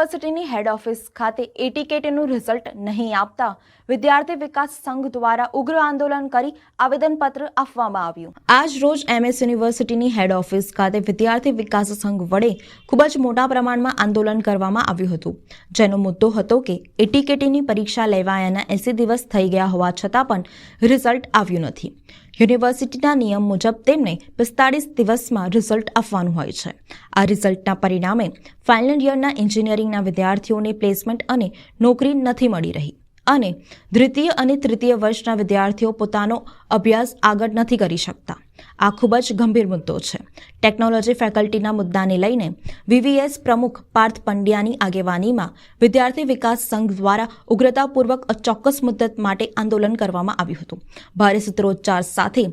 યુનિવર્સિટીની હેડ ઓફિસ ખાતે એટીકેટીનું રિઝલ્ટ નહીં આપતા વિદ્યાર્થી વિકાસ સંઘ દ્વારા ઉગ્ર આંદોલન કરી આવેદનપત્ર આપવામાં આવ્યું. આજ રોજ એમએસ યુનિવર્સિટીની હેડ ઓફિસ ખાતે વિદ્યાર્થી વિકાસ સંઘ વડે ખૂબ જ મોટા પ્રમાણમાં આંદોલન કરવામાં આવ્યું હતું. જેનો મુદ્દો હતો કે એટીકેટીની પરીક્ષા લેવાયાના એસી દિવસ થઈ ગયા હોવા છતાં પણ રિઝલ્ટ આવ્યું નથી. યુનિવર્સિટીના નિયમ મુજબ તેમને પિસ્તાળીસ દિવસમાં રિઝલ્ટ આપવાનું હોય છે. આ રિઝલ્ટના પરિણામે ફાઇનલ યરના એન્જિનિયરિંગના વિદ્યાર્થીઓને પ્લેસમેન્ટ અને નોકરી નથી મળી રહી. અને દ્વિતીય અને તૃતીય વર્ષના વિદ્યાર્થીઓ પોતાનો અભ્યાસ આગળ નથી કરી શકતા. આ ખૂબ જ ગંભીર મુદ્દો છે. ટેકનોલોજી ફેકલ્ટીના મુદ્દાને લઈને વીવીએસ પ્રમુખ પાર્થ પંડ્યાની આગેવાનીમાં વિદ્યાર્થી વિકાસ સંઘ દ્વારા ઉગ્રતાપૂર્વક ચોક્કસ મુદ્દત માટે આંદોલન કરવામાં આવ્યું હતું. ભારે સૂત્રોચ્ચાર સાથે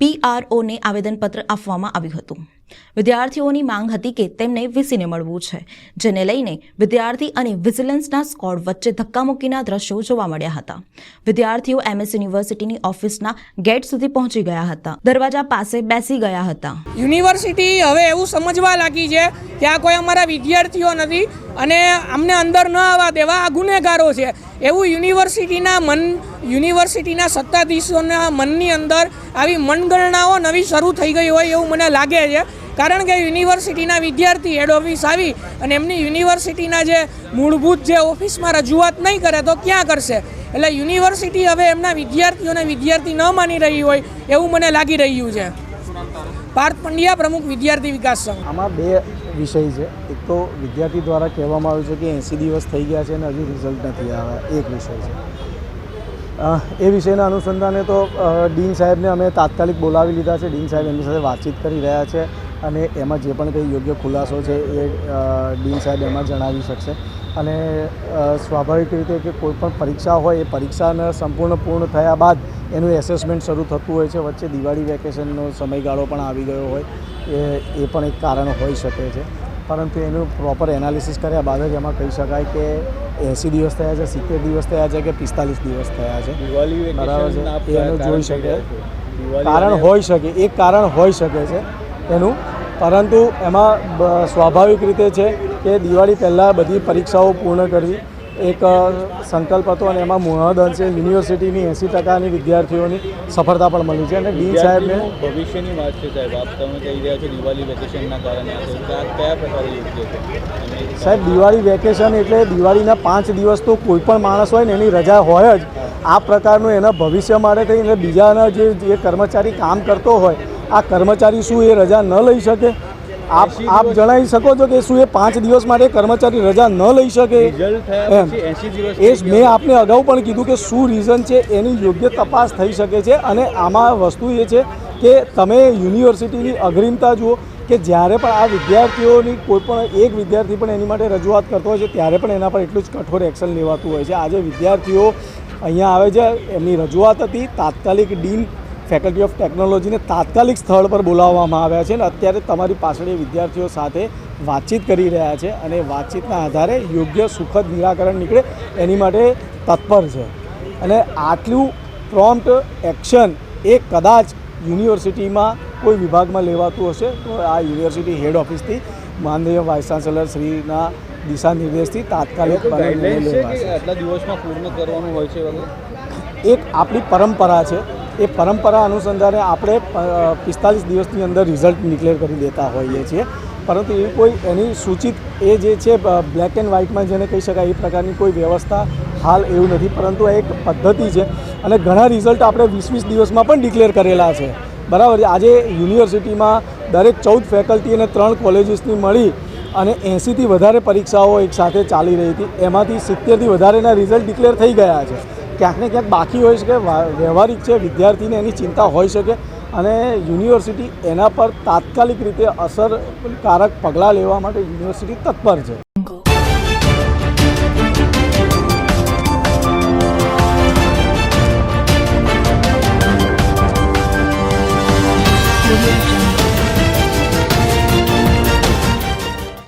પીઆરઓને આવેદનપત્ર આપવામાં આવ્યું હતું. વિદ્યાર્થીઓની માંગ હતી કે તેમને વીસીને મળવું છે, જેને લઈને વિદ્યાર્થી અને વિજિલન્સના સ્કોડ વચ્ચે ધક્કામુક્કીના દ્રશ્યો જોવા મળ્યા હતા. વિદ્યાર્થીઓ એમએસ યુનિવર્સિટીની ઓફિસના ગેટ સુધી પહોંચી ગયા હતા. દરવાજા પાસે બેસી ગયા હતા. યુનિવર્સિટી હવે એવું સમજવા લાગી છે કે આ કોઈ અમારા વિદ્યાર્થીઓ નથી અને અમને અંદર ન આવવા દેવા આ ગુનેગારો છે. એવું યુનિવર્સિટીના મન યુનિવર્સિટીના સત્તાધીશોના મનની અંદર આવી મનગણનાઓ નવી શરૂ થઈ ગઈ હોય એવું મને લાગે છે. કારણ કે યુનિવર્સિટીના વિદ્યાર્થી હેડ ઓફિસ આવી અને એમની યુનિવર્સિટીના જે મૂળભૂત જે ઓફિસમાં રજૂઆત નહીં કરે તો ક્યાં કરશે? એટલે યુનિવર્સિટી હવે એમના વિદ્યાર્થીઓને વિદ્યાર્થી ન માની રહી હોય એવું મને લાગી રહ્યું છે. પાર્થ પંડ્યા પ્રમુખ વિદ્યાર્થી વિકાસ સંઘ. આમાં બે વિષય છે. એક તો વિદ્યાર્થી દ્વારા કહેવામાં આવ્યું છે કે એંસી દિવસ થઈ ગયા છે અને હજુ રિઝલ્ટ નથી આવ્યા. એક વિષય છે. એ વિષયના અનુસંધાને તો ડીન સાહેબને અમે તાત્કાલિક બોલાવી લીધા છે. ડીન સાહેબ એમની સાથે વાતચીત કરી રહ્યા છે અને એમાં જે પણ કંઈ યોગ્ય ખુલાસો છે એ ડીન સાહેબ એમાં જણાવી શકશે. અને સ્વાભાવિક રીતે કે કોઈ પણ પરીક્ષા હોય, એ પરીક્ષાને સંપૂર્ણ પૂર્ણ થયા બાદ એનું એસેસમેન્ટ શરૂ થતું હોય છે. વચ્ચે દિવાળી વેકેશનનો સમયગાળો પણ આવી ગયો હોય. એ એ પણ એક કારણ હોઈ શકે છે. પરંતુ એનું પ્રોપર એનાલિસિસ કર્યા બાદ જ એમાં કહી શકાય કે એંસી દિવસ થયા છે સિત્તેર દિવસ થયા છે કે પિસ્તાલીસ દિવસ થયા છે. બરાબર છે? એનું જોઈ શકે. કારણ હોઈ શકે એક કારણ હોઈ શકે છે એનું. પરંતુ એમાં સ્વાભાવિક રીતે છે કે દિવાળી પહેલાં બધી પરીક્ષાઓ પૂર્ણ કરવી એક સંકલ્પ હતો અને એમાં મહદ અંશે યુનિવર્સિટીની એંસી ટકાની વિદ્યાર્થીઓની સફળતા પણ મળી છે. અને ડી સાહેબને ભવિષ્યની વાત છે સાહેબ. આપ તમે કહી રહ્યા છો દિવાળી વેકેશનના કારણે કયા પ્રકારે યોગ્ય સાહેબ દિવાળી વેકેશન એટલે દિવાળીના પાંચ દિવસ તો કોઈ પણ માણસ હોય ને એની રજા હોય જ આ પ્રકારનું એના ભવિષ્ય માટે થઈને બીજાના જે જે કર્મચારી કામ કરતો હોય આ કર્મચારી શું એ રજા ન લઈ શકે? આપ આપ જણાવી શકો છો કે શું એ પાંચ દિવસ માટે કર્મચારી રજા ન લઈ શકે? એમ. એ મેં આપને અગાઉ પણ કીધું કે શું રીઝન છે એની યોગ્ય તપાસ થઈ શકે છે અને આમાં વસ્તુ એ છે કે તમે યુનિવર્સિટીની અગ્રિમતા જુઓ કે જ્યારે પણ આ વિદ્યાર્થીઓની કોઈ પણ એક વિદ્યાર્થી પણ એની માટે રજૂઆત કરતો હોય છે ત્યારે પણ એના પર એટલું જ કઠોર એક્શન લેવાતું હોય છે. આજે વિદ્યાર્થીઓ અહીંયા આવે છે એમની રજૂઆત હતી તાત્કાલિક ડીન ફેકલ્ટી ઓફ ટેકનોલોજીને તાત્કાલિક સ્થળ પર બોલાવવામાં આવ્યા છે અને અત્યારે તમારી પાછળ એ વિદ્યાર્થીઓ સાથે વાતચીત કરી રહ્યા છે અને વાતચીતના આધારે યોગ્ય સુખદ નિરાકરણ નીકળે એની માટે તત્પર છે. અને આટલું પ્રોમ્પ્ટ એક્શન એ કદાચ યુનિવર્સિટીમાં કોઈ વિભાગમાં લેવાતું હશે તો આ યુનિવર્સિટી હેડ ઓફિસથી માનનીય વાઇસ ચાન્સેલર શ્રીના દિશા નિર્દેશથી તાત્કાલિક આટલા દિવસમાં પૂર્ણ કરવાનું હોય છે એક આપણી પરંપરા છે એ પરંપરા અનુસંધાને આપણે પિસ્તાલીસ દિવસની અંદર રિઝલ્ટ ડિક્લેર કરી દેતા હોઈએ છીએ. પરંતુ એ કોઈ એની સૂચિત એ જે છે બ્લેક એન્ડ વ્હાઇટમાં જેને કહી શકાય, એ પ્રકારની કોઈ વ્યવસ્થા હાલ એવું નથી. પરંતુ એક પદ્ધતિ છે અને ઘણા રિઝલ્ટ આપણે વીસ વીસ દિવસમાં પણ ડિક્લેર કરેલા છે. બરાબર છે? આજે યુનિવર્સિટીમાં દરેક ચૌદ ફેકલ્ટી અને ત્રણ કોલેજીસની મળી અને એંસીથી વધારે પરીક્ષાઓ એક સાથે ચાલી રહી હતી. એમાંથી સિત્તેરથી વધારેના રિઝલ્ટ ડિક્લેર થઈ ગયા છે. ક્યાંક ને ક્યાંક બાકી હોય શકે વ્યવહારિક છે, વિદ્યાર્થીને એની ચિંતા હોઈ શકે અને યુનિવર્સિટી એના પર તાત્કાલિક રીતે અસરકારક પગલાં લેવા માટે યુનિવર્સિટી તત્પર છે.